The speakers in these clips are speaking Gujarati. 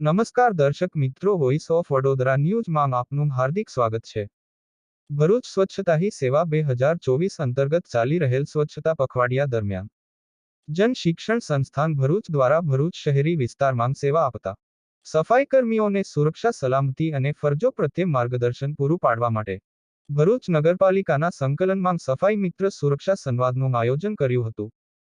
નમસ્કાર દર્શક મિત્રો વોઇસ ઓફ વડોદરા ન્યૂઝમાં આપનું હાર્દિક સ્વાગત છે. ભરૂચ સ્વચ્છતા હી સેવા બે હજાર ચોવીસ અંતર્ગત ચાલી રહેલ સ્વચ્છતા પખવાડિયા દરમિયાન જન શિક્ષણ સંસ્થાન ભરૂચ દ્વારા ભરૂચ શહેરી વિસ્તારમાં સેવા આપતા સફાઈ કર્મીઓને સુરક્ષા, સલામતી અને ફરજો પ્રત્યે માર્ગદર્શન પૂરું પાડવા માટે ભરૂચ નગરપાલિકાના સંકલનમાં સફાઈ મિત્ર સુરક્ષા સંવાદનું આયોજન કર્યું હતું.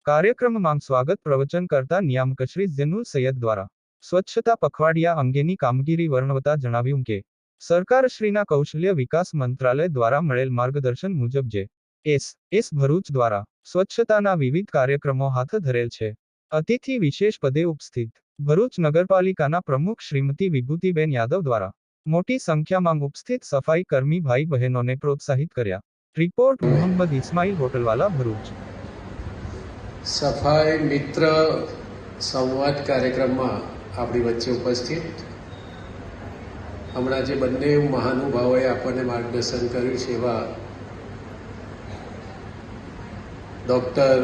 કાર્યક્રમમાં સ્વાગત પ્રવચન કરતા નિયામક શ્રી ઝેનુલ સૈયદ દ્વારા સ્વચ્છતા પખવાડિયા અંગેની કામગીરી વર્ણવતા જણાવ્યું કે સરકારશ્રીના કૌશલ્ય વિકાસ મંત્રાલય દ્વારા મળેલ માર્ગદર્શન મુજબ જે એસ એસ ભરૂચ દ્વારા સ્વચ્છતાના વિવિધ કાર્યક્રમો હાથ ધરેલ છે. અતિથિ વિશેષ પદે ઉપસ્થિત ભરૂચ નગરપાલિકાના પ્રમુખ શ્રીમતી વિભૂતિબેન યાદવ દ્વારા મોટી સંખ્યામાં ઉપસ્થિત સફાઈ કર્મી ભાઈ બહેનોને પ્રોત્સાહિત કર્યા. રિપોર્ટ મોહમ્મદ ઇસ્માઇલ હોટલવાલા ભરૂચ. સફાઈ મિત્ર સંવાદ કાર્યક્રમમાં આપણી વચ્ચે ઉપસ્થિત. હમણાં જે બંને મહાનુભાવોએ આપણને માર્ગદર્શન કર્યું છે એવા ડૉક્ટર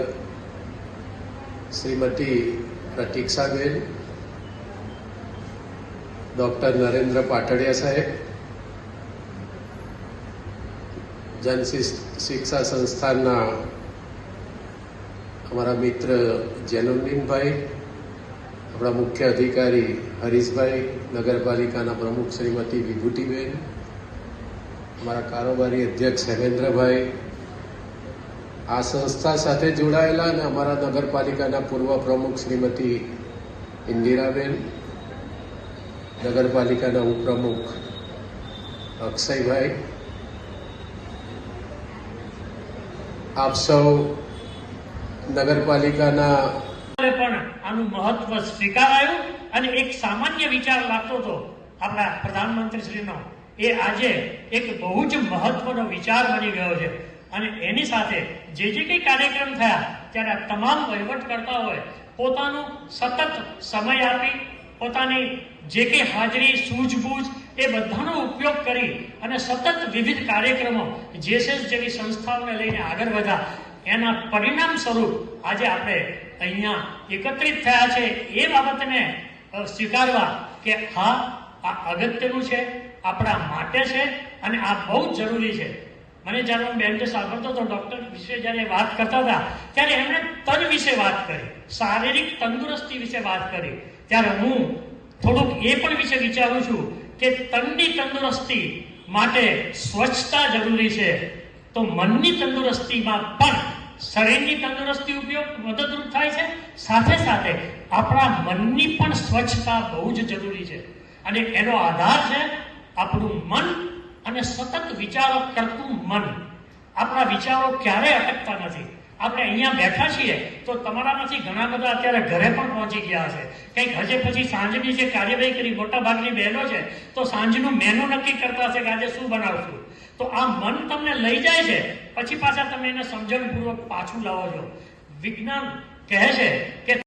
શ્રીમતી પ્રતીક્ષાબેન ડૉક્ટર નરેન્દ્ર પાટડિયા સાહેબ, જન શિક્ષા સંસ્થાના અમારા મિત્ર જેનુદ્દીનભાઈ આપણા મુખ્ય અધિકારી હરીશભાઈ નગરપાલિકાના પ્રમુખ શ્રીમતી વિભૂતિબેન, અમારા કારોબારી અધ્યક્ષ હેમેન્દ્રભાઈ, આ સંસ્થા સાથે જોડાયેલા અને અમારા નગરપાલિકાના પૂર્વ પ્રમુખ શ્રીમતી ઇન્દિરાબેન, નગરપાલિકાના ઉપપ્રમુખ અક્ષયભાઈ. આપ સૌ નગરપાલિકાના આનું મહત્વ સ્વીકારાયું અને એક સામાન્ય વિચાર લાગતો હતો. આપણા પ્રધાનમંત્રીશ્રીનો. એ આજે એક બહુ જ મહત્વનો વિચાર બની ગયો છે. અને એની સાથે જે જે કંઈ કાર્યક્રમ થયા, ત્યારે આ તમામ વહીવટ કરતા હોય પોતાનું સતત સમય આપી, પોતાની જે કંઈ હાજરી, સૂઝબૂઝ, એ બધાનો ઉપયોગ કરી અને સતત વિવિધ કાર્યક્રમો જેસેસ જેવી સંસ્થાઓને લઈને આગળ વધ્યા. એના પરિણામ સ્વરૂપ આજે આપણે અહીંયા એકત્રિત થયા છે એ બાબતને સ્વીકારવા કે હા, આ અગત્યનું છે, આપણા માટે છે અને આ બહુ જ જરૂરી છે. મને જ્યારે હું બેન સાંભળતો હતો, ડૉક્ટર વિશે જ્યારે વાત કરતા હતા, ત્યારે એમણે તન વિશે વાત કરી, શારીરિક તંદુરસ્તી વિશે વાત કરી. ત્યારે હું થોડુંક એ પણ વિશે વિચારું છું કે તનની તંદુરસ્તી માટે સ્વચ્છતા જરૂરી છે. તો મનની તંદુરસ્તીમાં પણ શરીરની તંદુરસ્તી ઉપયોગ મદદરૂપ થાય છે. સાથે સાથે આપણા મનની પણ સ્વચ્છતા બહુ જ જરૂરી છે. અને એનો આધાર છે આપણું મન અને સતત વિચારો કરતું મન. આપણા વિચારો ક્યારેય અટકતા નથી. આપણે અહીંયા બેઠા છીએ તો તમારામાંથી ઘણા બધા અત્યારે ઘરે પણ પહોંચી ગયા છે કંઈક હજે પછી સાંજની જે કાર્યવાહી કરી મોટા ભાગની બહેનો છે, તો સાંજનું મેનુ નક્કી કરતા છે કે આજે શું બનાવશું? તો આ મન તમને લઈ જાય છે, પછી પાછા તમે એને સમજણપૂર્વક પાછું લાવો છો. વિજ્ઞાન કહે છે કે